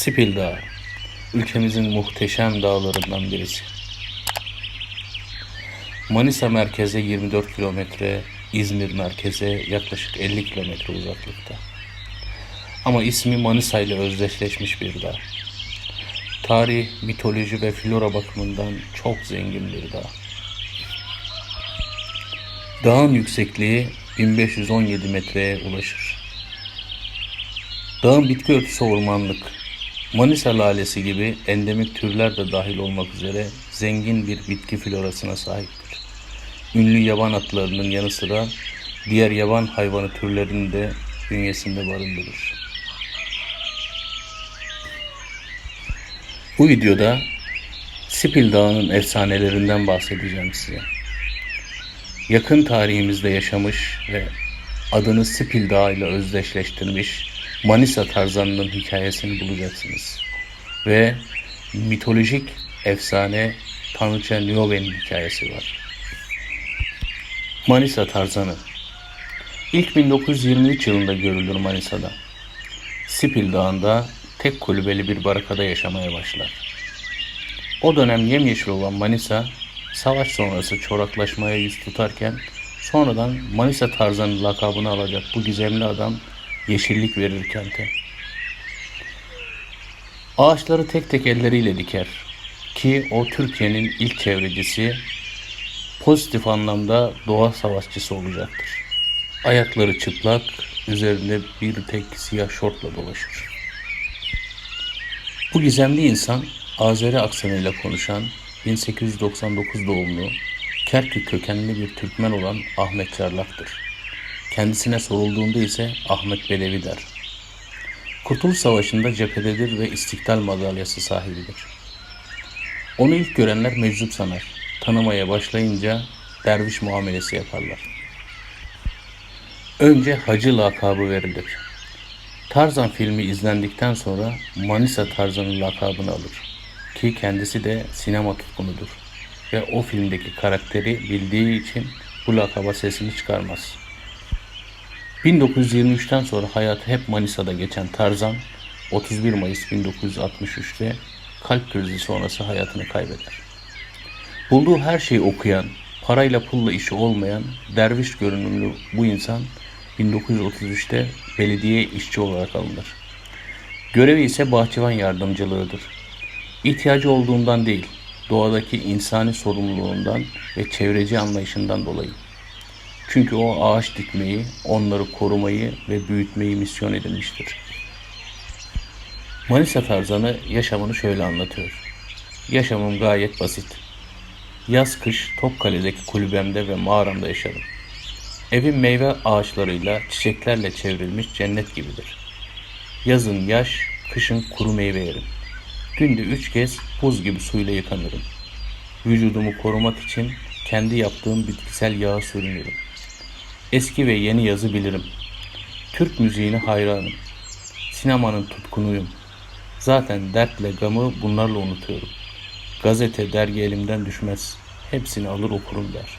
Sipil Dağı, ülkemizin muhteşem dağlarından birisi. Manisa merkeze 24 kilometre, İzmir merkeze yaklaşık 50 kilometre uzaklıkta. Ama ismi Manisa ile özdeşleşmiş bir dağ. Tarih, mitoloji ve flora bakımından çok zengin bir dağ. Dağın yüksekliği 1517 metreye ulaşır. Dağın bitki örtüsü ormanlık. Manisa lalesi gibi endemik türler de dahil olmak üzere zengin bir bitki florasına sahiptir. Ünlü yaban atlarının yanı sıra diğer yaban hayvanı türlerini de bünyesinde barındırır. Bu videoda Sipil Dağı'nın efsanelerinden bahsedeceğim size. Yakın tarihimizde yaşamış ve adını Sipil Dağı ile özdeşleştirmiş Manisa Tarzan'ın hikayesini bulacaksınız. Ve mitolojik efsane Tanrıça Niobe'nin hikayesi var. Manisa Tarzanı İlk 1923 yılında görülür Manisa'da. Sipil Dağı'nda tek kulübeli bir barakada yaşamaya başlar. O dönem yemyeşil olan Manisa, savaş sonrası çoraklaşmaya yüz tutarken sonradan Manisa Tarzanı lakabını alacak bu gizemli adam yeşillik verir kente. Ağaçları tek tek elleriyle diker ki o Türkiye'nin ilk çevrecisi pozitif anlamda doğa savaşçısı olacaktır. Ayakları çıplak, üzerinde bir tek siyah şortla dolaşır. Bu gizemli insan Azeri aksanıyla konuşan 1899 doğumlu Kerkük kökenli bir Türkmen olan Ahmet Çarlak'tır. Kendisine sorulduğunda ise Ahmet Belevi der. Kurtuluş Savaşı'nda cephededir ve İstiklal madalyası sahibidir. Onu ilk görenler meczup sanar. Tanımaya başlayınca derviş muamelesi yaparlar. Önce Hacı lakabı verilir. Tarzan filmi izlendikten sonra Manisa Tarzan'ın lakabını alır. Ki kendisi de sinema tutkunudur. Ve o filmdeki karakteri bildiği için bu lakaba sesini çıkarmaz. 1923'ten sonra hayatı hep Manisa'da geçen Tarzan, 31 Mayıs 1963'te kalp krizi sonrası hayatını kaybeder. Bulduğu her şeyi okuyan, parayla pulla işi olmayan, derviş görünümlü bu insan 1933'te belediye işçi olarak alınır. Görevi ise bahçıvan yardımcılığıdır. İhtiyacı olduğundan değil, doğadaki insani sorumluluğundan ve çevreci anlayışından dolayı. Çünkü o ağaç dikmeyi, onları korumayı ve büyütmeyi misyon edinmiştir. Manisa Tarzanı yaşamını şöyle anlatıyor. Yaşamım gayet basit. Yaz kış Topkale'deki kulübemde ve mağaramda yaşarım. Evim meyve ağaçlarıyla, çiçeklerle çevrilmiş cennet gibidir. Yazın yaş, kışın kuru meyve yerim. Günde üç kez buz gibi suyla yıkanırım. Vücudumu korumak için kendi yaptığım bitkisel yağı sürünürüm. Eski ve yeni yazı bilirim. Türk müziğine hayranım. Sinemanın tutkunuyum. Zaten dertle gamı bunlarla unutuyorum. Gazete, dergi elimden düşmez. Hepsini alır okurum der.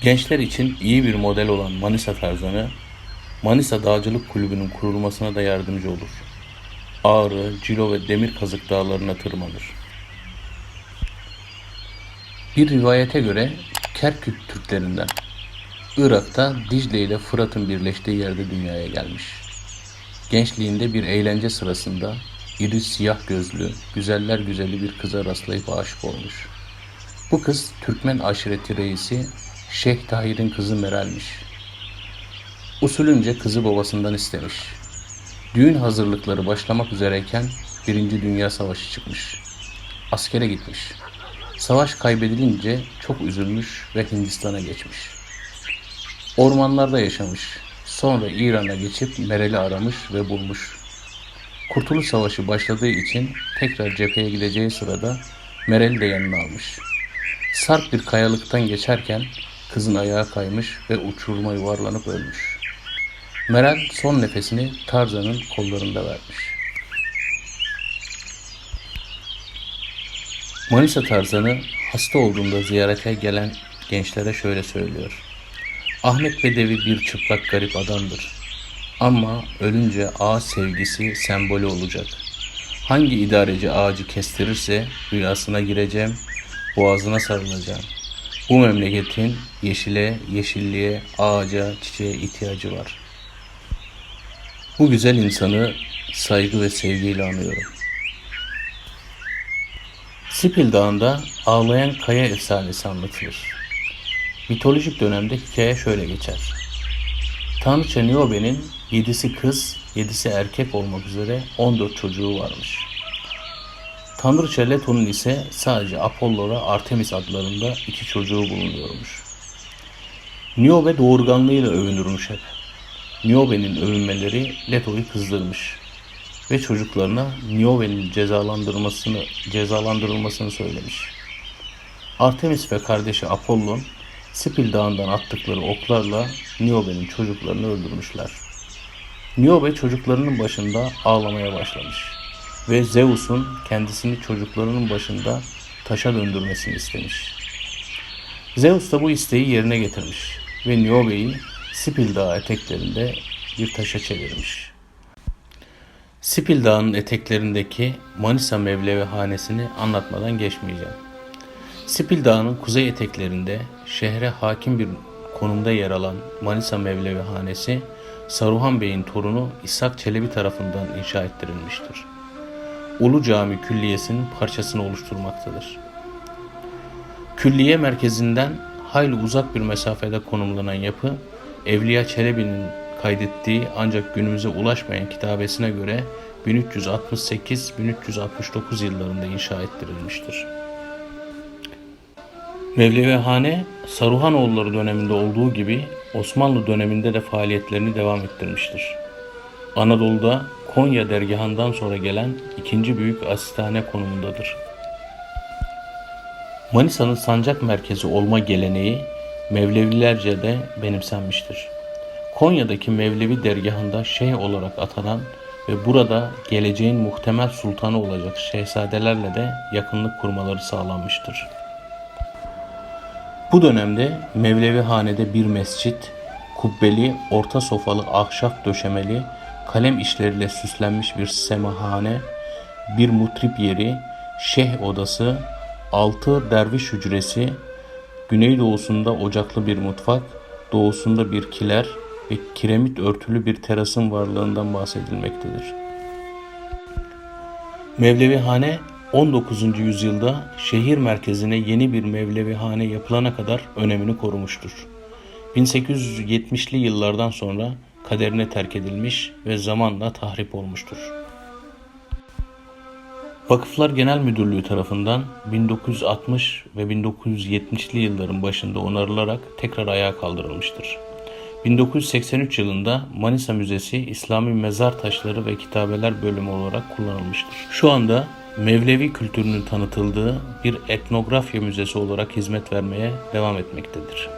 Gençler için iyi bir model olan Manisa Tarzanı, Manisa Dağcılık Kulübü'nün kurulmasına da yardımcı olur. Ağrı, Cilo ve Demir Kazık dağlarına tırmanır. Bir rivayete göre Kerkük Türklerinden Irak'ta Dicle ile Fırat'ın birleştiği yerde dünyaya gelmiş. Gençliğinde bir eğlence sırasında iri siyah gözlü, güzeller güzeli bir kıza rastlayıp aşık olmuş. Bu kız Türkmen aşireti reisi Şeyh Tahir'in kızı Meral'miş. Usulünce kızı babasından istemiş. Düğün hazırlıkları başlamak üzereyken Birinci Dünya Savaşı çıkmış. Askere gitmiş. Savaş kaybedilince çok üzülmüş ve Hindistan'a geçmiş. Ormanlarda yaşamış. Sonra İran'a geçip Meral'i aramış ve bulmuş. Kurtuluş Savaşı başladığı için tekrar cepheye gideceği sırada Meral'i de yanına almış. Sarp bir kayalıktan geçerken kızın ayağı kaymış ve uçuruma yuvarlanıp ölmüş. Meral son nefesini Tarzan'ın kollarında vermiş. Manisa Tarzan'ı hasta olduğunda ziyarete gelen gençlere şöyle söylüyor. Ahmet Bedevi bir çıplak garip adamdır. Ama ölünce ağaç sevgisi sembolü olacak. Hangi idareci ağacı kestirirse rüyasına gireceğim, boğazına sarılacağım. Bu memleketin yeşile, yeşilliğe, ağaca, çiçeğe ihtiyacı var. Bu güzel insanı saygı ve sevgiyle anıyorum. Sipil Dağı'nda ağlayan kaya efsanesi anlatılır. Mitolojik dönemde hikaye şöyle geçer. Tanrıça Niobe'nin yedisi kız, yedisi erkek olmak üzere 14 çocuğu varmış. Tanrıça Leto'nun ise sadece Apollo ve Artemis adlarında iki çocuğu bulunuyormuş. Niobe doğurganlığıyla övünürmüş hep. Niobe'nin övünmeleri Leto'yu kızdırmış ve çocuklarına Niobe'nin cezalandırılmasını cezalandırılmasını söylemiş. Artemis ve kardeşi Apollon Sipil Dağı'ndan attıkları oklarla Niobe'nin çocuklarını öldürmüşler. Niobe çocuklarının başında ağlamaya başlamış ve Zeus'un kendisini çocuklarının başında taşa döndürmesini istemiş. Zeus da bu isteği yerine getirmiş ve Niobe'yi Sipil Dağı eteklerinde bir taşa çevirmiş. Sipil Dağı'nın eteklerindeki Manisa Mevlevi Hanesi'ni anlatmadan geçmeyeceğim. Sipil Dağı'nın kuzey eteklerinde şehre hakim bir konumda yer alan Manisa Mevlevi Hanesi, Saruhan Bey'in torunu İshak Çelebi tarafından inşa ettirilmiştir. Ulu Cami Külliyesi'nin parçasını oluşturmaktadır. Külliye merkezinden hayli uzak bir mesafede konumlanan yapı, Evliya Çelebi'nin kaydettiği ancak günümüze ulaşmayan kitabesine göre 1368-1369 yıllarında inşa ettirilmiştir. Mevlevihane, Saruhanoğulları döneminde olduğu gibi Osmanlı döneminde de faaliyetlerini devam ettirmiştir. Anadolu'da Konya dergahından sonra gelen ikinci büyük asistane konumundadır. Manisa'nın sancak merkezi olma geleneği Mevlevilerce de benimsenmiştir. Konya'daki Mevlevi dergahında şeyh olarak atanan ve burada geleceğin muhtemel sultanı olacak şehzadelerle de yakınlık kurmaları sağlanmıştır. Bu dönemde Mevlevi Hane'de bir mescit, kubbeli, orta sofalı ahşap döşemeli, kalem işleriyle süslenmiş bir semahane, bir mutrip yeri, şeyh odası, altı derviş hücresi, güneydoğusunda ocaklı bir mutfak, doğusunda bir kiler ve kiremit örtülü bir terasın varlığından bahsedilmektedir. Mevlevihane 19. yüzyılda şehir merkezine yeni bir Mevlevihane yapılana kadar önemini korumuştur. 1870'li yıllardan sonra kaderine terk edilmiş ve zamanla tahrip olmuştur. Vakıflar Genel Müdürlüğü tarafından 1960 ve 1970'li yılların başında onarılarak tekrar ayağa kaldırılmıştır. 1983 yılında Manisa Müzesi İslami Mezar Taşları ve Kitabeler bölümü olarak kullanılmıştır. Şu anda Mevlevi kültürünün tanıtıldığı bir etnografya müzesi olarak hizmet vermeye devam etmektedir.